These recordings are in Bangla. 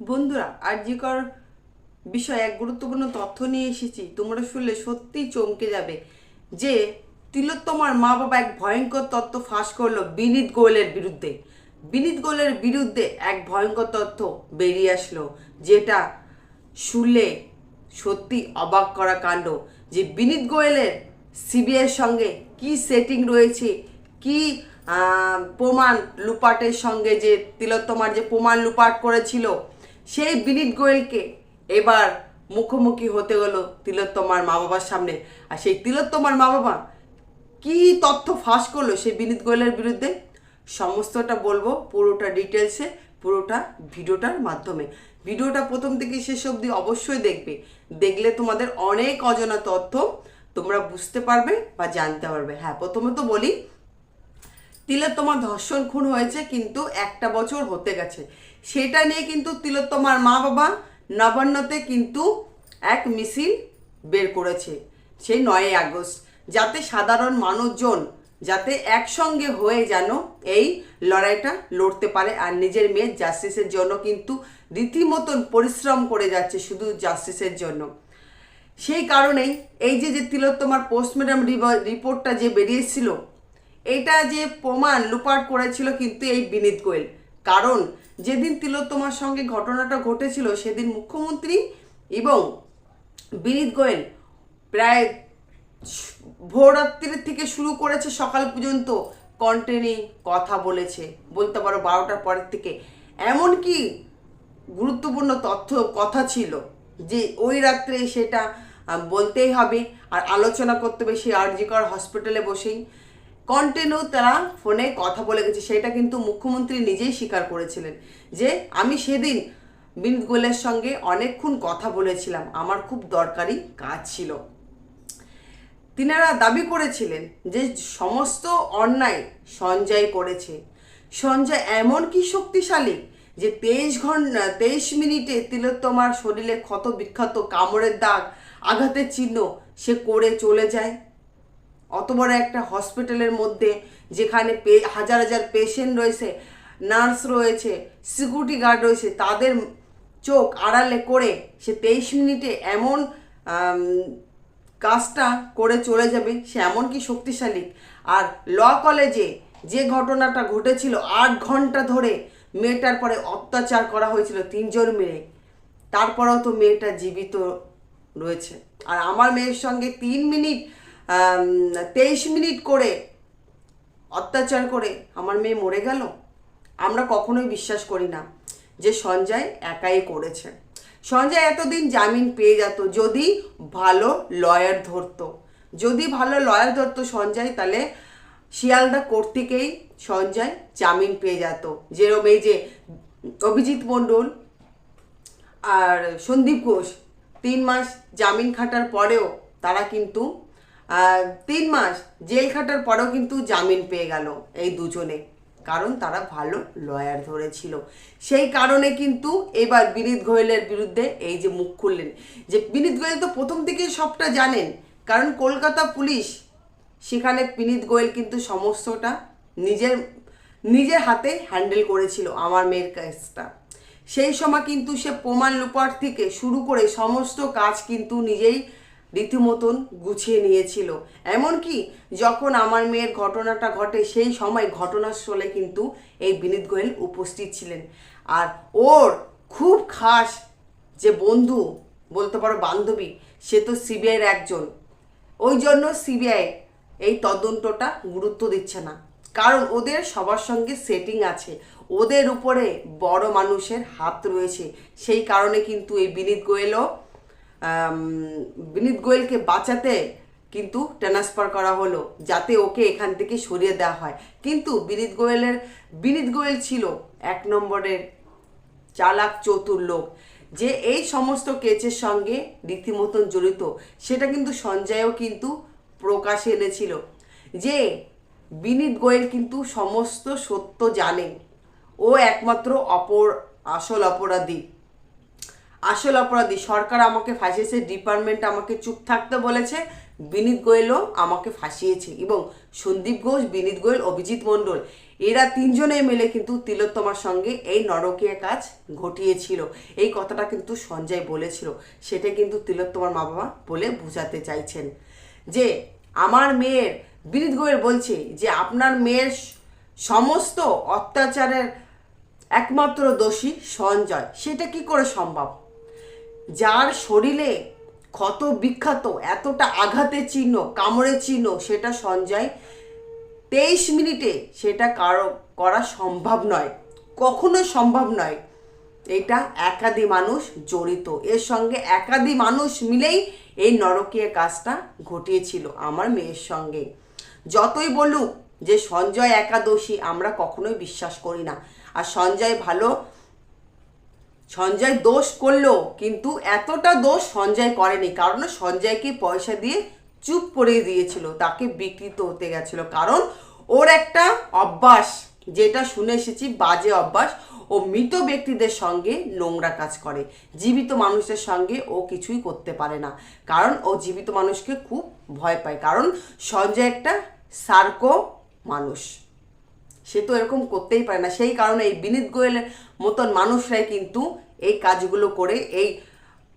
বন্ধুরা আরজিকর বিষয়ে এক গুরুত্বপূর্ণ তথ্য নিয়ে এসেছি। তোমরা শুনলে সত্যিই চমকে যাবে যে তিলোত্তমার মা বাবা এক ভয়ঙ্কর তথ্য ফাঁস করল বিনীত গোয়েলের বিরুদ্ধে। বিনীত গোয়েলের বিরুদ্ধে এক ভয়ঙ্কর তথ্য বেরিয়ে আসলো, যেটা শুনলে সত্যি অবাক করা কাণ্ড যে বিনীত গোয়েলের সিবিআইয়ের সঙ্গে কি সেটিং রয়েছে, কি প্রমাণ লুপাটের সঙ্গে যে তিলোত্তমার যে প্রমাণ লুপাট করেছিল সেই বিনীত গোয়েলকে এবার মুখোমুখি হতে হলো তিলোত্তমার মা বাবার সামনে। আর সেই তিলোত্তমার মা বাবা কি তথ্য ফাঁস করল সেই বিনীত গোয়েলের বিরুদ্ধে? সমস্তটা বলব পুরোটা ডিটেলসে পুরোটা ভিডিওটার মাধ্যমে। ভিডিওটা প্রথম থেকে শেষ অবধি অবশ্যই দেখবে। দেখলে তোমাদের অনেক অজানা তথ্য তোমরা বুঝতে পারবে বা জানতে পারবে। হ্যাঁ প্রথমে তো বলি, তিলোত্তমার ধর্ষণ খুন হয়েছে কিন্তু একটা বছর হতে গেছে। সেটা নিয়ে কিন্তু তিলোত্তমার মা বাবা নবান্নতে কিন্তু এক মিছিল বের করেছে সেই নয়ই আগস্ট। যাতে সাধারণ মানুষজন যাতে একসঙ্গে হয়ে যেন এই লড়াইটা লড়তে পারে আর নিজের মেয়ের জাস্টিসের জন্য কিন্তু রীতিমতন পরিশ্রম করে যাচ্ছে শুধু জাস্টিসের জন্য। সেই কারণেই এই যে যে তিলোত্তমার পোস্টমর্টম রিপোর্টটা যে বেরিয়েছিল, এটা যে প্রমাণ লুপাট করেছিল কিন্তু এই বিনীত গোয়েল। কারণ যেদিন তিলোত্তমার সঙ্গে ঘটনাটা ঘটেছিল, সেদিন মুখ্যমন্ত্রী এবং বিনীত গোয়েল প্রায় ভোররাত্রির থেকে শুরু করেছে সকাল পর্যন্ত কন্টেনি কথা বলেছে। বলতে পারো বারোটার পরের থেকে। এমনকি গুরুত্বপূর্ণ তথ্য, কথা ছিল যে ওই রাত্রে সেটা বলতেই হবে আর আলোচনা করতে হবে সেই আরজিকর হসপিটালে বসেই। কন্টিনিউ তারা ফোনে কথা বলে গেছে। সেটা কিন্তু মুখ্যমন্ত্রী নিজেই স্বীকার করেছিলেন যে, আমি সেদিন বিনীত গোয়েলের সঙ্গে অনেকক্ষণ কথা বলেছিলাম। আমার খুব দরকারি কাজ ছিল। তিনারা দাবি করেছিলেন যে, সমস্ত অন্যায় সঞ্জয় করেছে। সঞ্জয় এমন কি শক্তিশালী যে, তেইশ ঘণ্টা তেইশ মিনিটে তিলোত্তমার শরীরে ক্ষত বিখ্যাত কামড়ের দাগ, আঘাতের চিহ্ন সে করে চলে যায়? অত বড় একটা হসপিটালের মধ্যে যেখানে হাজার হাজার পেশেন্ট রয়েছে নার্স রয়েছে সিকিউরিটি গার্ড রয়েছে, তাদের চোখ আড়ালে করে সে তেইশ মিনিটে এমন কাজটা করে চলে যাবে, সে এমন কি শক্তিশালী। আর ল কলেজে যে ঘটনাটা ঘটেছিল আট ঘণ্টা ধরে মেয়েটার পরে অত্যাচার করা হয়েছিল তিনজন মেয়ে তারপরেও তো মেয়েটা জীবিত রয়েছে। আর আমার মেয়ের সঙ্গে তিন মিনিট তেইশ মিনিট করে অত্যাচার করে আমার মেয়ে মরে গেল, আমরা কখনোই বিশ্বাস করি না যে সঞ্জয় একাই করেছে। সঞ্জয় এতদিন জামিন পেয়ে যেত, যদি ভালো লয়ার ধরতো। যদি ভালো লয়ার ধরতো সঞ্জয়, তাহলে শিয়ালদা কোর্ট থেকেই সঞ্জয় জামিন পেয়ে যেত। যেরকম এই যে অভিজিৎ মণ্ডল আর সন্দীপ ঘোষ, তিন মাস জামিন খাটার পরেও তারা কিন্তু তিন মাস জেল খাটার পরেও কিন্তু জামিন পেয়ে গেল এই দুজনে। কারণ তারা ভালো লয়ার ধরেছিল। সেই কারণে কিন্তু এবার বিনীত গোয়েলের বিরুদ্ধে এই যে মুখ খুললেন। যে বিনীত গোয়েল তো প্রথম থেকেই সবটা জানেন। কারণ কলকাতা পুলিশ, সেখানে বিনীত গোয়েল কিন্তু সমস্তটা নিজের নিজের হাতে হ্যান্ডেল করেছিল আমার মেয়ের কেসটা সেই সময় কিন্তু সে প্রমাণ লুপার থেকে শুরু করে সমস্ত কাজ কিন্তু নিজেই রীতিমতন গুছিয়ে নিয়েছিল। এমনকি যখন আমার মেয়ের ঘটনাটা ঘটে, সেই সময় ঘটনাস্থলে কিন্তু এই বিনীত গোয়েল উপস্থিত ছিলেন। আর ওর খুব খাস যে বন্ধু, বলতে পারো বান্ধবী, সে তো সিবিআইয়ের একজন। ওই জন্য সিবিআই এই তদন্তটা গুরুত্ব দিচ্ছে না। কারণ ওদের সবার সঙ্গে সেটিং আছে। ওদের উপরে বড় মানুষের হাত রয়েছে। সেই কারণে কিন্তু এই বিনীত গোয়েলও বিনীত গোয়েলকে বাঁচাতে কিন্তু ট্রান্সফার করা হলো, যাতে ওকে এখান থেকে সরিয়ে দেওয়া হয়। কিন্তু বিনীত গোয়েলের, বিনীত গোয়েল ছিল এক নম্বরের চালাক চতুর লোক, যে এই সমস্ত কেচের সঙ্গে রীতিমতন জড়িত, সেটা কিন্তু সঞ্জয়ও কিন্তু প্রকাশে এনেছিল, যে বিনীত গোয়েল কিন্তু সমস্ত সত্য জানে। ও একমাত্র অপর, আসল অপরাধী। আসল অপরাধী। সরকার আমাকে ফাঁসিয়েছে ডিপার্টমেন্ট আমাকে চুপ থাকতে বলেছে, বিনীত গোয়েলও আমাকে ফাঁসিয়েছে এবং সন্দীপ ঘোষ, বিনীত গোয়েল, অভিজিৎ মণ্ডল, এরা তিনজনে মিলে কিন্তু তিলোত্তমার সঙ্গে এই নরকীয় কাজ ঘটিয়েছিল। এই কথাটা কিন্তু সঞ্জয় বলেছিল। সেটা কিন্তু তিলোত্তমার মা বাবা বলে বোঝাতে চাইছেন। যে আমার মেয়ের, বিনীত গোয়েল বলছে যে আপনার মেয়ের সমস্ত অত্যাচারের একমাত্র দোষী সঞ্জয়। সেটা কি করে সম্ভব? যার শরীরে ক্ষত বিখ্যাত, এতটা আঘাতের চিহ্ন, কামড়ের চিহ্ন, সেটা সঞ্জয় তেইশ মিনিটে সেটা কারও করা সম্ভব নয়। কখনো সম্ভব নয়। এটা একাধি মানুষ জড়িত। এর সঙ্গে একাধি মানুষ মিলেই এই নরকীয় কাজটা ঘটিয়েছিল আমার মেয়ের সঙ্গে। যতই বলুক যে সঞ্জয় একাদশী, আমরা কখনোই বিশ্বাস করি না। আর সঞ্জয় ভালো সঞ্জয় দোষ করল, কিন্তু এতটা দোষ সঞ্জয় করেনি। কারণ সঞ্জয়কে পয়সা দিয়ে চুপ করে দিয়েছিল, তাকে বিকৃত হতে গেছিল। কারণ ওর একটা অভ্যাস, যেটা শুনে এসেছি, বাজে অভ্যাস, ও মৃত ব্যক্তিদের সঙ্গে নোংরা কাজ করে। জীবিত মানুষের সঙ্গে ও কিছুই করতে পারে না। কারণ ও জীবিত মানুষকে খুব ভয় পায়। কারণ সঞ্জয় একটা সার্কো মানুষ। সে তো এরকম করতেই পারে না। সেই কারণে এই বিনীত গোয়েলের মতন মানুষরাই কিন্তু এই কাজগুলো করে এই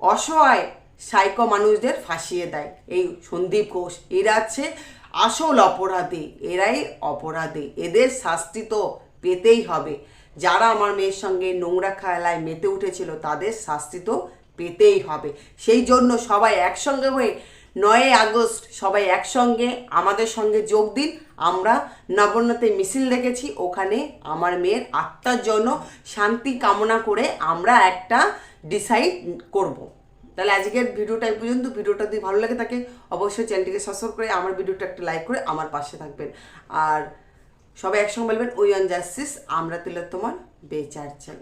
অসহায় সাইকো মানুষদের ফাঁসিয়ে দেয়। এই সন্দীপ ঘোষ, এরা হচ্ছে আসল অপরাধী, এরাই অপরাধী। এদের শাস্তি তো পেতেই হবে। যারা আমার মেয়ের সঙ্গে নোংরা খেলায় মেতে উঠেছিল, তাদের শাস্তি তো পেতেই হবে। সেই জন্য সবাই একসঙ্গে হয়ে নয় আগস্ট সবাই একসঙ্গে আমাদের সঙ্গে যোগ দিন। আমরা নবন্নতে মিছিল দেখেছি, ওখানে আমার মেয়ের আত্মার জন্য শান্তি কামনা করে আমরা একটা ডিসাইড করব। তাহলে আজকের ভিডিওটা এই পর্যন্ত। ভিডিওটা যদি ভালো লাগে থাকে, অবশ্যই চ্যানেলটিকে সাবস্ক্রাইব করে আমার ভিডিওটা একটা লাইক করে আমার পাশে থাকবেন। আর সবাই একসঙ্গে বলবেন, ওই অন জাস্টিস আমরা তুলে তোমার বেচার চাই।